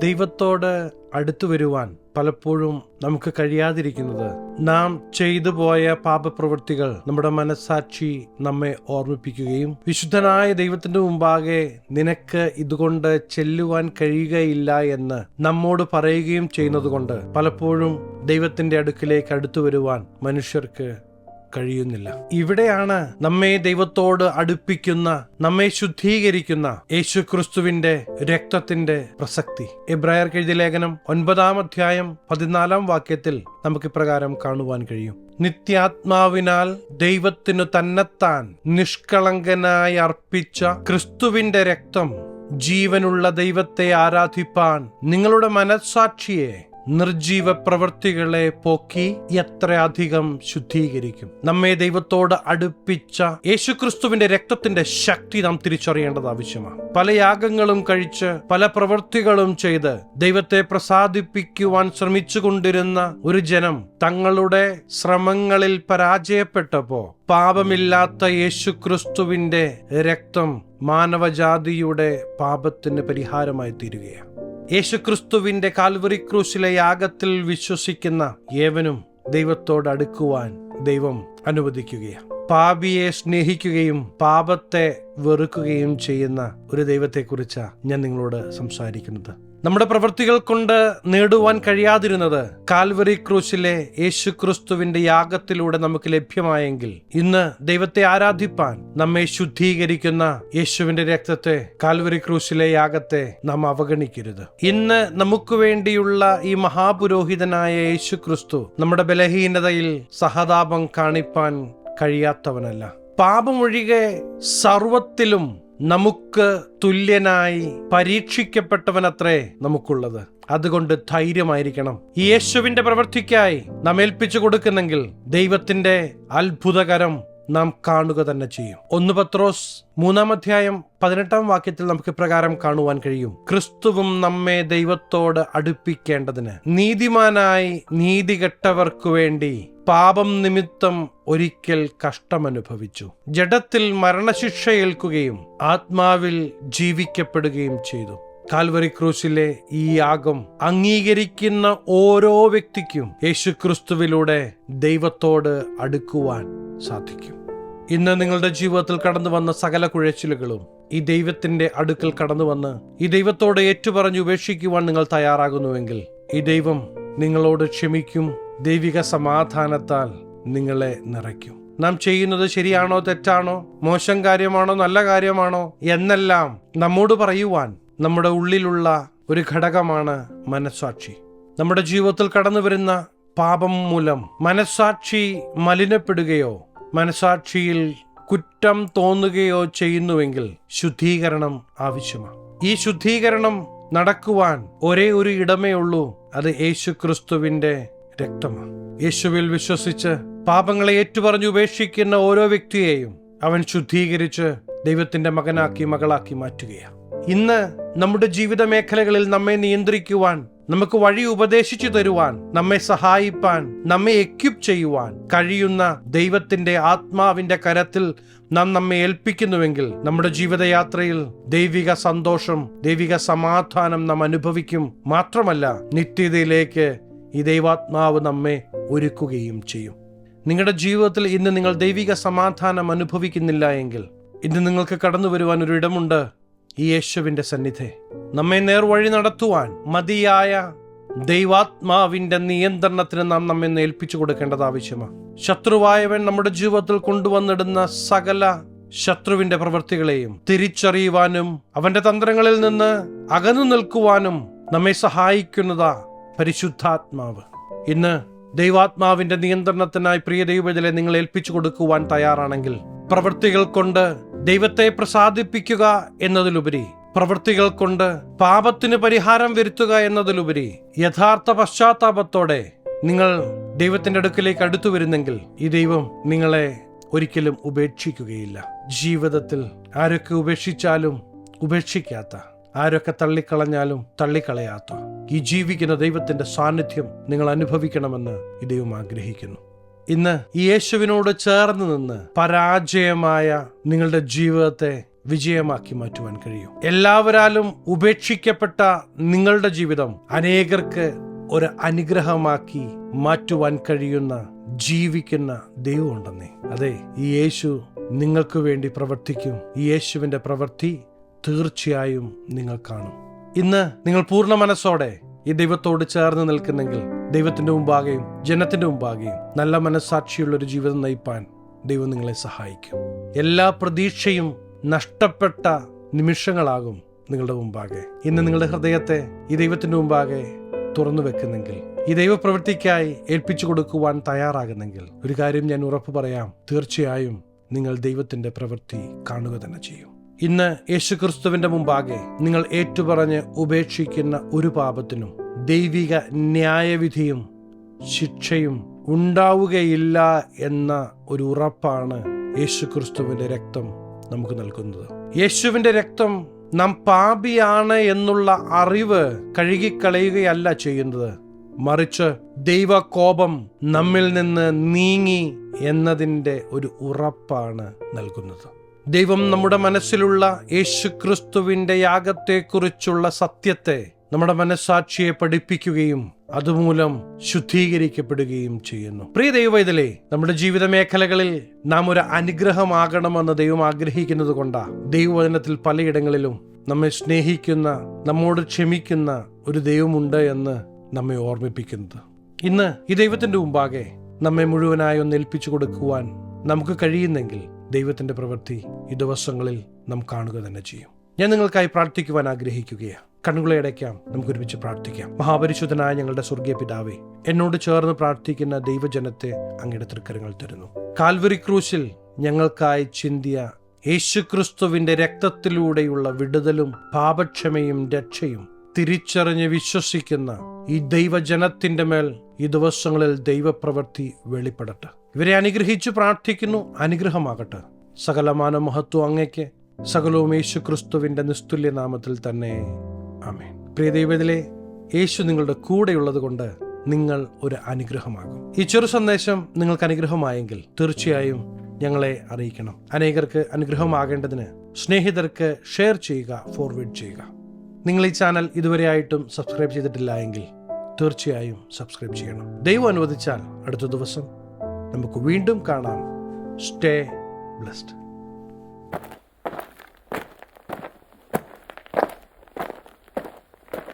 ദൈവത്തോട് അടുത്തു വരുവാൻ പലപ്പോഴും നമുക്ക് കഴിയാതിരിക്കുന്നത്. നാം ചെയ്തു പോയ പാപപ്രവൃത്തികൾ നമ്മുടെ മനസാക്ഷി നമ്മെ ഓർമ്മിപ്പിക്കുകയും വിശുദ്ധനായ ദൈവത്തിന്റെ മുമ്പാകെ നിനക്ക് ഇതുകൊണ്ട് ചെല്ലുവാൻ കഴിയുകയില്ല എന്ന് നമ്മോട് പറയുകയും ചെയ്യുന്നതുകൊണ്ട് പലപ്പോഴും ദൈവത്തിന്റെ അടുക്കിലേക്ക് അടുത്തു വരുവാൻ മനുഷ്യർക്ക് കഴിയുന്നില്ല. ഇവിടെയാണ് നമ്മെ ദൈവത്തോട് അടുപ്പിക്കുന്ന നമ്മെ ശുദ്ധീകരിക്കുന്ന യേശു ക്രിസ്തുവിന്റെ രക്തത്തിന്റെ പ്രസക്തി. എബ്രായർ എഴുതിയ ലേഖനം ഒൻപതാം അധ്യായം പതിനാലാം വാക്യത്തിൽ നമുക്ക് ഇപ്രകാരം കാണുവാൻ കഴിയും. നിത്യാത്മാവിനാൽ ദൈവത്തിനു തന്നെത്താൻ നിഷ്കളങ്കനായി അർപ്പിച്ച ക്രിസ്തുവിന്റെ രക്തം ജീവനുള്ള ദൈവത്തെ ആരാധിപ്പാൻ നിങ്ങളുടെ മനസ്സാക്ഷിയെ നിർജീവ പ്രവൃത്തികളെ പോക്കി എത്രയധികം ശുദ്ധീകരിക്കും. നമ്മെ ദൈവത്തോട് അടുപ്പിച്ച യേശുക്രിസ്തുവിന്റെ രക്തത്തിന്റെ ശക്തി നാം തിരിച്ചറിയേണ്ടത് ആവശ്യമാണ്. പല യാഗങ്ങളും കഴിച്ച് പല പ്രവൃത്തികളും ചെയ്ത് ദൈവത്തെ പ്രസാദിപ്പിക്കുവാൻ ശ്രമിച്ചുകൊണ്ടിരുന്ന ഒരു ജനം തങ്ങളുടെ ശ്രമങ്ങളിൽ പരാജയപ്പെട്ടപ്പോ പാപമില്ലാത്ത യേശുക്രിസ്തുവിന്റെ രക്തം മാനവജാതിയുടെ പാപത്തിന് പരിഹാരമായി തീരുകയാണ് യേശുക്രിസ്തുവിന്റെ കാൽവറി ക്രൂശിലെ യാഗത്തിൽ വിശ്വസിക്കുന്ന ഏവനും ദൈവത്തോട് അടുക്കുവാൻ ദൈവം അനുവദിക്കുകയാണ്. പാപിയെ സ്നേഹിക്കുകയും പാപത്തെ വെറുക്കുകയും ചെയ്യുന്ന ഒരു ദൈവത്തെക്കുറിച്ചാണ് ഞാൻ നിങ്ങളോട് സംസാരിക്കുന്നത്. നമ്മുടെ പ്രവൃത്തികൾ കൊണ്ട് നേടുവാൻ കഴിയാതിരുന്നത് കാൽവറി ക്രൂശിലെ യേശു ക്രിസ്തുവിന്റെ യാഗത്തിലൂടെ നമുക്ക് ലഭ്യമായെങ്കിൽ ഇന്ന് ദൈവത്തെ ആരാധിപ്പാൻ നമ്മെ ശുദ്ധീകരിക്കുന്ന യേശുവിന്റെ രക്തത്തെ കാൽവറി ക്രൂശിലെ യാഗത്തെ നാം അവഗണിക്കരുത്. ഇന്ന് നമുക്ക് വേണ്ടിയുള്ള ഈ മഹാപുരോഹിതനായ യേശു ക്രിസ്തു നമ്മുടെ ബലഹീനതയിൽ സഹതാപം കാണിപ്പാൻ കഴിയാത്തവനല്ല. പാപമൊഴികെ സർവത്തിലും നമുക്ക് തുല്യനായി പരീക്ഷിക്കപ്പെട്ടവനത്രേ നമുക്കുള്ളത്. അതുകൊണ്ട് ധൈര്യമായിരിക്കണം. യേശുവിന്റെ പ്രവൃത്തിക്കായി നാം കൊടുക്കുന്നെങ്കിൽ ദൈവത്തിന്റെ അത്ഭുതകരം നാം കാണുക തന്നെ ചെയ്യും. ഒന്ന് പത്രോസ് മൂന്നാം അധ്യായം പതിനെട്ടാം വാക്യത്തിൽ നമുക്ക് പ്രകാരം കാണുവാൻ കഴിയും. ക്രിസ്തുവും നമ്മെ ദൈവത്തോട് അടുപ്പിക്കേണ്ടതിന് നീതിമാനായി നീതികെട്ടവർക്കു വേണ്ടി പാപം നിമിത്തം ഒരിക്കൽ കഷ്ടമനുഭവിച്ചു. ജഡത്തിൽ മരണശിക്ഷ ഏൽക്കുകയും ആത്മാവിൽ ജീവിക്കപ്പെടുകയും ചെയ്തു. കാൽവറി ക്രൂശിലെ ഈ യാഗം അംഗീകരിക്കുന്ന ഓരോ വ്യക്തിക്കും യേശുക്രിസ്തുവിലൂടെ ദൈവത്തോട് അടുക്കുവാൻ സാധിക്കും. ഇന്ന് നിങ്ങളുടെ ജീവിതത്തിൽ കടന്നു വന്ന സകല കുഴച്ചിലുകളും ഈ ദൈവത്തിന്റെ അടുക്കൽ കടന്നു വന്ന് ഈ ദൈവത്തോട് ഏറ്റുപറഞ്ഞ് ഉപേക്ഷിക്കുവാൻ നിങ്ങൾ തയ്യാറാകുന്നുവെങ്കിൽ ഈ ദൈവം നിങ്ങളോട് ക്ഷമിക്കും ദൈവിക സമാധാനത്താൽ നിങ്ങളെ നിറയ്ക്കും. നാം ചെയ്യുന്നത് ശരിയാണോ തെറ്റാണോ മോശം കാര്യമാണോ നല്ല കാര്യമാണോ എന്നെല്ലാം നമ്മോട് പറയുവാൻ നമ്മുടെ ഉള്ളിലുള്ള ഒരു ഘടകമാണ് മനസ്സാക്ഷി. നമ്മുടെ ജീവിതത്തിൽ കടന്നു വരുന്ന പാപം മൂലം മനസ്സാക്ഷി മലിനപ്പെടുകയോ മനസാക്ഷിയിൽ കുറ്റം തോന്നുകയോ ചെയ്യുന്നുവെങ്കിൽ ശുദ്ധീകരണം ആവശ്യമാണ്. ഈ ശുദ്ധീകരണം നടക്കുവാൻ ഒരേ ഒരു ഇടമേ ഉള്ളൂ. അത് യേശു ക്രിസ്തുവിന്റെ രക്തമാണ്. യേശുവിൽ വിശ്വസിച്ച് പാപങ്ങളെ ഏറ്റുപറഞ്ഞ് ഉപേക്ഷിക്കുന്ന ഓരോ വ്യക്തിയെയും അവൻ ശുദ്ധീകരിച്ച് ദൈവത്തിന്റെ മകനാക്കി മകളാക്കി മാറ്റുകയാണ്. ഇന്ന് നമ്മുടെ ജീവിത മേഖലകളിൽ നമ്മെ നിയന്ത്രിക്കുവാൻ നമുക്ക് വഴി ഉപദേശിച്ചു തരുവാൻ നമ്മെ സഹായിപ്പാൻ നമ്മെ എക്യുപ് ചെയ്യുവാൻ കഴിയുന്ന ദൈവത്തിന്റെ ആത്മാവിന്റെ കരത്തിൽ നാം നമ്മെ ഏൽപ്പിക്കുന്നുവെങ്കിൽ നമ്മുടെ ജീവിതയാത്രയിൽ ദൈവിക സന്തോഷം ദൈവിക സമാധാനം നാം അനുഭവിക്കും. മാത്രമല്ല നിത്യതയിലേക്ക് ഈ ദൈവാത്മാവ് നമ്മെ ഒരുക്കുകയും ചെയ്യും. നിങ്ങളുടെ ജീവിതത്തിൽ ഇന്ന് നിങ്ങൾ ദൈവിക സമാധാനം അനുഭവിക്കുന്നില്ല എങ്കിൽ ഇന്ന് നിങ്ങൾക്ക് കടന്നു വരുവാൻ ഒരു ഇടമുണ്ട്. ഈ യേശുവിന്റെ സന്നിധി. നമ്മെ നേർവഴി നടത്തുവാൻ മതിയായ ദൈവാത്മാവിന്റെ നിയന്ത്രണത്തിന് നാം നമ്മെ ഏൽപ്പിച്ചു കൊടുക്കേണ്ടത് ആവശ്യമാണ്. ശത്രുവായവൻ നമ്മുടെ ജീവിതത്തിൽ കൊണ്ടുവന്നിടുന്ന സകല ശത്രുവിന്റെ പ്രവൃത്തികളെയും തിരിച്ചറിയുവാനും അവന്റെ തന്ത്രങ്ങളിൽ നിന്ന് അകന്നു നിൽക്കുവാനും നമ്മെ സഹായിക്കുന്നതാ പരിശുദ്ധാത്മാവ്. ഇന്ന് ദൈവാത്മാവിന്റെ നിയന്ത്രണത്തിനായി പ്രിയ ദൈവജലെ നിങ്ങൾ ഏൽപ്പിച്ചു കൊടുക്കുവാൻ തയ്യാറാണെങ്കിൽ പ്രവൃത്തികൾ കൊണ്ട് ദൈവത്തെ പ്രസാദിപ്പിക്കുക എന്നതിലുപരി പ്രവൃത്തികൾ കൊണ്ട് പാപത്തിന് പരിഹാരം വരുത്തുക എന്നതിലുപരി യഥാർത്ഥ പശ്ചാത്താപത്തോടെ നിങ്ങൾ ദൈവത്തിന്റെ അടുക്കിലേക്ക് അടുത്തു വരുന്നെങ്കിൽ ഈ ദൈവം നിങ്ങളെ ഒരിക്കലും ഉപേക്ഷിക്കുകയില്ല. ജീവിതത്തിൽ ആരൊക്കെ ഉപേക്ഷിച്ചാലും ഉപേക്ഷിക്കാത്ത ആരൊക്കെ തള്ളിക്കളഞ്ഞാലും തള്ളിക്കളയാത്ത ഈ ജീവിക്കുന്ന ദൈവത്തിന്റെ സാന്നിധ്യം നിങ്ങൾ അനുഭവിക്കണമെന്ന് ഈ ദൈവം ആഗ്രഹിക്കുന്നു. ഇന്ന് യേശുവിനോട് ചേർന്ന് നിന്ന് പരാജയമായ നിങ്ങളുടെ ജീവിതത്തെ വിജയമാക്കി മാറ്റുവാൻ കഴിയും. എല്ലാവരാലും ഉപേക്ഷിക്കപ്പെട്ട നിങ്ങളുടെ ജീവിതം അനേകർക്ക് ഒരു അനുഗ്രഹമാക്കി മാറ്റുവാൻ കഴിയുന്ന ജീവിക്കുന്ന ദൈവമുണ്ടെന്നേ. അതെ ഈ യേശു നിങ്ങൾക്ക് വേണ്ടി പ്രവർത്തിക്കും. ഈ യേശുവിന്റെ പ്രവൃത്തി തീർച്ചയായും നിങ്ങൾ കാണും. ഇന്ന് നിങ്ങൾ പൂർണ മനസ്സോടെ ഈ ദൈവത്തോട് ചേർന്ന് നിൽക്കുന്നെങ്കിൽ ദൈവത്തിന്റെ മുമ്പാകെയും ജനത്തിന്റെ മുമ്പാകെയും നല്ല മനസ്സാക്ഷിയുള്ള ഒരു ജീവിതം നയിപ്പാൻ ദൈവം നിങ്ങളെ സഹായിക്കും. എല്ലാ പ്രതീക്ഷയും നഷ്ടപ്പെട്ട നിമിഷങ്ങളാകും നിങ്ങളുടെ മുമ്പാകെ. ഇന്ന് നിങ്ങളുടെ ഹൃദയത്തെ ഈ ദൈവത്തിന്റെ മുമ്പാകെ തുറന്നു വെക്കുന്നെങ്കിൽ ഈ ദൈവപ്രവൃത്തിക്കായി ഏൽപ്പിച്ചു കൊടുക്കുവാൻ തയ്യാറാകുന്നെങ്കിൽ ഒരു കാര്യം ഞാൻ ഉറപ്പ് പറയാം. തീർച്ചയായും നിങ്ങൾ ദൈവത്തിന്റെ പ്രവൃത്തി കാണുക തന്നെ ചെയ്യും. ഇന്ന് യേശുക്രിസ്തുവിന്റെ മുമ്പാകെ നിങ്ങൾ ഏറ്റുപറഞ്ഞ് ഉപേക്ഷിക്കുന്ന ഒരു പാപത്തിനും ദൈവിക ന്യായവിധിയും ശിക്ഷയും ഉണ്ടാവുകയില്ല എന്ന ഒരു ഉറപ്പാണ് യേശുക്രിസ്തുവിന്റെ രക്തം നമുക്ക് നൽകുന്നത്. യേശുവിന്റെ രക്തം നാം പാപിയാണ് എന്നുള്ള അറിവ് കഴുകിക്കളയുകയല്ല ചെയ്യുന്നത്. മറിച്ച് ദൈവകോപം നമ്മിൽ നിന്ന് നീങ്ങി എന്നതിന്റെ ഒരു ഉറപ്പാണ് നൽകുന്നത്. ദൈവം നമ്മുടെ മനസ്സിലുള്ള യേശുക്രിസ്തുവിന്റെ യാഗത്തെക്കുറിച്ചുള്ള സത്യത്തെ നമ്മുടെ മനസ്സാക്ഷിയെ പഠിപ്പിക്കുകയും അതുമൂലം ശുദ്ധീകരിക്കപ്പെടുകയും ചെയ്യുന്നു. പ്രിയ ദൈവവൈതലേ നമ്മുടെ ജീവിത മേഖലകളിൽ നാം ഒരു അനുഗ്രഹമാകണമെന്ന് ദൈവം ആഗ്രഹിക്കുന്നത് കൊണ്ടാ ദൈവവചനത്തിൽ പലയിടങ്ങളിലും നമ്മെ സ്നേഹിക്കുന്ന നമ്മോട് ക്ഷമിക്കുന്ന ഒരു ദൈവമുണ്ട് എന്ന് നമ്മെ ഓർമ്മിപ്പിക്കുന്നത്. ഇന്ന് ഈ ദൈവത്തിന്റെ മുമ്പാകെ നമ്മെ മുഴുവനായി ഒന്ന് ഏൽപ്പിച്ചു കൊടുക്കുവാൻ നമുക്ക് കഴിയുന്നെങ്കിൽ ദൈവത്തിന്റെ പ്രവൃത്തി ഈ ദിവസങ്ങളിൽ നാം കാണുക തന്നെ ചെയ്യും. ഞാൻ നിങ്ങൾക്കായി പ്രാർത്ഥിക്കുവാൻ ആഗ്രഹിക്കുകയാണ്. കണ്ണുകളെ അടയ്ക്കാം. നമുക്ക് ഒരുമിച്ച് പ്രാർത്ഥിക്കാം. മഹാപരിശുദ്ധനായ ഞങ്ങളുടെ സ്വർഗീയ പിതാവേ എന്നോട് ചേർന്ന് പ്രാർത്ഥിക്കുന്ന ദൈവജനത്തെ അങ്ങയുടെ തൃക്കരങ്ങൾ തരുന്നു. കാൽവരി ക്രൂശിൽ ഞങ്ങൾക്കായി ചിന്തിയ യേശുക്രിസ്തുവിന്റെ രക്തത്തിലൂടെയുള്ള വിടുതലും പാപക്ഷമയും രക്ഷയും തിരിച്ചറിഞ്ഞ് വിശ്വസിക്കുന്ന ഈ ദൈവജനത്തിന്റെ മേൽ ഈ ദിവസങ്ങളിൽ ദൈവപ്രവൃത്തി വെളിപ്പെടട്ടെ. ഇവരെ അനുഗ്രഹിച്ചു പ്രാർത്ഥിക്കുന്നു. അനുഗ്രഹമാകട്ടെ. സകലമാന മഹത്വം അങ്ങയ്ക്ക് സകലവും യേശു ക്രിസ്തുവിന്റെ നിസ്തുല്യനാമത്തിൽ തന്നെ. ആമേൻ. പ്രിയ ദൈവത്തിലെ യേശു നിങ്ങളുടെ കൂടെയുള്ളത് കൊണ്ട് നിങ്ങൾ ഒരു അനുഗ്രഹമാകും. ഈ ചെറു സന്ദേശം നിങ്ങൾക്ക് അനുഗ്രഹമായെങ്കിൽ തീർച്ചയായും ഞങ്ങളെ അറിയിക്കണം. അനേകർക്ക് അനുഗ്രഹമാകേണ്ടതിന് സ്നേഹിതർക്ക് ഷെയർ ചെയ്യുക ഫോർവേഡ് ചെയ്യുക. നിങ്ങൾ ഈ ചാനൽ ഇതുവരെയായിട്ടും സബ്സ്ക്രൈബ് ചെയ്തിട്ടില്ല എങ്കിൽ തീർച്ചയായും സബ്സ്ക്രൈബ് ചെയ്യണം. ദൈവം അനുവദിച്ചാൽ അടുത്ത ദിവസം നമുക്ക് വീണ്ടും കാണാം. Stay blessed.